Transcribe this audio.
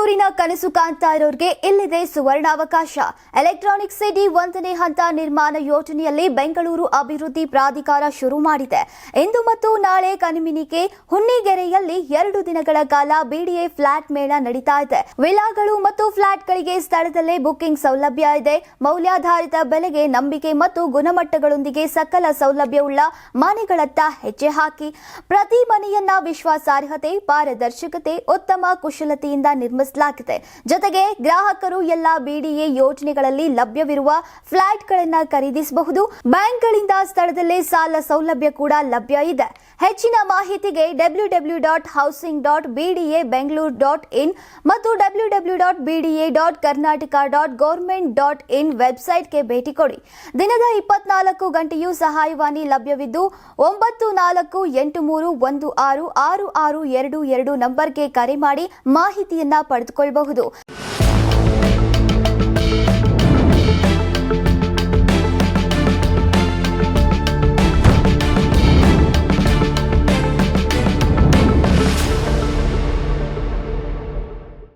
ಸೂರಿನ ಕನಸು ಕಾಣ್ತಾ ಇರೋರಿಗೆ ಇಲ್ಲಿದೆ ಸುವರ್ಣಾವಕಾಶ. ಎಲೆಕ್ಟ್ರಾನಿಕ್ ಸಿಟಿ ಒಂದನೇ ಹಂತ ನಿರ್ಮಾಣ ಯೋಜನೆಯಲ್ಲಿ ಬೆಂಗಳೂರು ಅಭಿವೃದ್ಧಿ ಪ್ರಾಧಿಕಾರ ಶುರು ಮಾಡಿದೆ. ಇಂದು ಮತ್ತು ನಾಳೆ ಕನಿಮಿನಿಕೆ ಹುಣ್ಣಿಗೆರೆಯಲ್ಲಿ ಎರಡು ದಿನಗಳ ಕಾಲ ಬಿಡಿಎ ಫ್ಲಾಟ್ ಮೇಳ ನಡೀತಾ ಇದೆ. ವಿಲಾಗಳು ಮತ್ತು ಫ್ಲಾಟ್ಗಳಿಗೆ ಸ್ಥಳದಲ್ಲೇ ಬುಕಿಂಗ್ ಸೌಲಭ್ಯ ಇದೆ. ಮೌಲ್ಯಾಧಾರಿತ ಬೆಲೆಗೆ ನಂಬಿಕೆ ಮತ್ತು ಗುಣಮಟ್ಟಗಳೊಂದಿಗೆ ಸಕಲ ಸೌಲಭ್ಯವುಳ್ಳ ಮನೆಗಳತ್ತ ಹೆಜ್ಜೆ ಹಾಕಿ. ಪ್ರತಿ ಮನೆಯನ್ನ ವಿಶ್ವಾಸಾರ್ಹತೆ, ಪಾರದರ್ಶಕತೆ, ಉತ್ತಮ ಕುಶಲತೆಯಿಂದ ನಿರ್ಮಿಸಲಾಗಿದೆ ಜೊತೆಗೆ ಗ್ರಾಹಕರು ಎಲ್ಲ ಬಿಡಿಎ ಯೋಜನೆಗಳಲ್ಲಿ ಲಭ್ಯವಿರುವ ಫ್ಲಾಟ್ಗಳನ್ನು ಖರೀದಿಸಬಹುದು. ಬ್ಯಾಂಕ್ಗಳಿಂದ ಸ್ಥಳದಲ್ಲೇ ಸಾಲ ಸೌಲಭ್ಯ ಕೂಡ ಲಭ್ಯ ಇದೆ. ಹೆಚ್ಚಿನ ಮಾಹಿತಿಗೆ W W dot housing dot BDA Bengaluru dot in ಮತ್ತು W W dot BDA dot Karnataka dot government dot in ವೆಬ್ಸೈಟ್ಗೆ ಭೇಟಿ ಕೊಡಿ. ದಿನದ ಇಪ್ಪತ್ನಾಲ್ಕು ಗಂಟೆಯೂ ಸಹಾಯವಾಣಿ ಲಭ್ಯವಿದ್ದು, ಒಂಬತ್ತು ನಾಲ್ಕು ಎಂಟು ಮೂರು ಒಂದು ಆರು ಆರು ಆರು ಎರಡು ಎರಡು ನಂಬರ್ಗೆ ಕರೆ ಮಾಡಿ ಮಾಹಿತಿಯನ್ನ ಪಡೆದುಕೊಳ್ಳಬಹುದು.